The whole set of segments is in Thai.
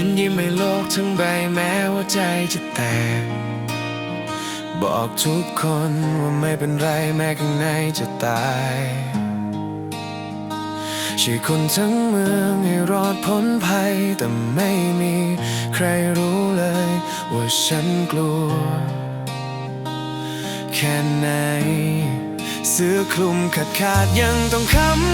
ฉันยิ้มให้โลกทั้งใบแม้ว่าใจจะแตก บอกทุกคนว่าไม่เป็นไรแม้ข้างในจะตายช่วยคนทั้งเมืองให้รอดพ้นภัย แต่ไม่มีใครรู้เลย ว่าฉันกลัว แค่ไหนเสื้อคลุมขาดขาดยังต้องค้ำ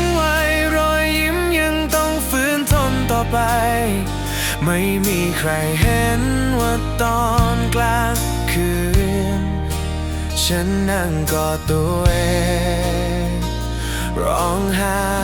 ไม่มีใครเห็นว่าตอนกลางคืน ฉันนั่งกอดตัวเองร้องไห้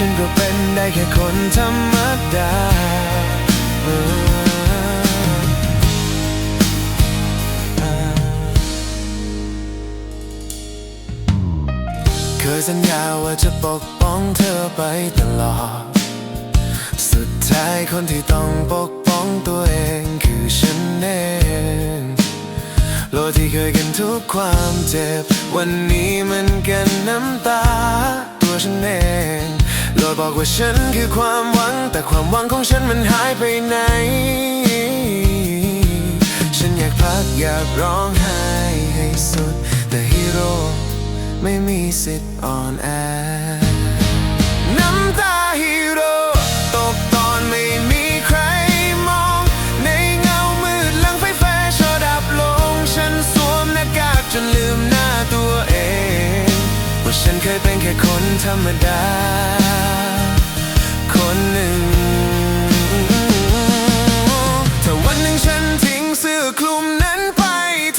ฉันก็เป็นได้แค่คนธรรมดาเคยสัญญาว่าจะปกป้องเธอไปตลอด สุดท้ายคนที่ต้องปกป้องตัวเองคือฉันเองโลกที่เคยกันทุกความเจ็บ วันนี้มันกันน้ำตาตัวฉันเอง โดยบอกว่าฉันคือความหวัง แต่ความหวังของฉันมันหายไปไหน ฉันอยากพักอยากร้องไห้ให้สุด แต่ฮีโร่ไม่มีสิทธิ์อ่อนแอ ฉันเคยเป็นแค่คนธรรมดา คนหนึ่ง ถ้าวันหนึ่งฉันทิ้งเสื้อคลุมนั้นไป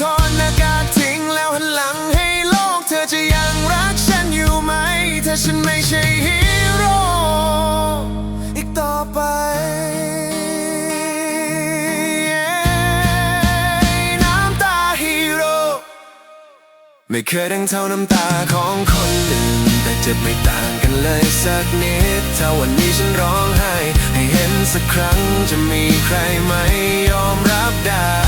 ถอดหน้ากากทิ้งแล้วหันหลังให้โลก เธอจะยังรักฉันอยู่ไหม ถ้าฉันไม่ใช่ฮีโร่อีกต่อไป ไม่เคยดังเท่าน้ำตาของคนอื่น แต่เจ็บไม่ต่างกันเลยสักนิด ถ้าวันนี้ฉันร้องไห้ ให้เห็นสักครั้งจะมีใครไหมยอมรับได้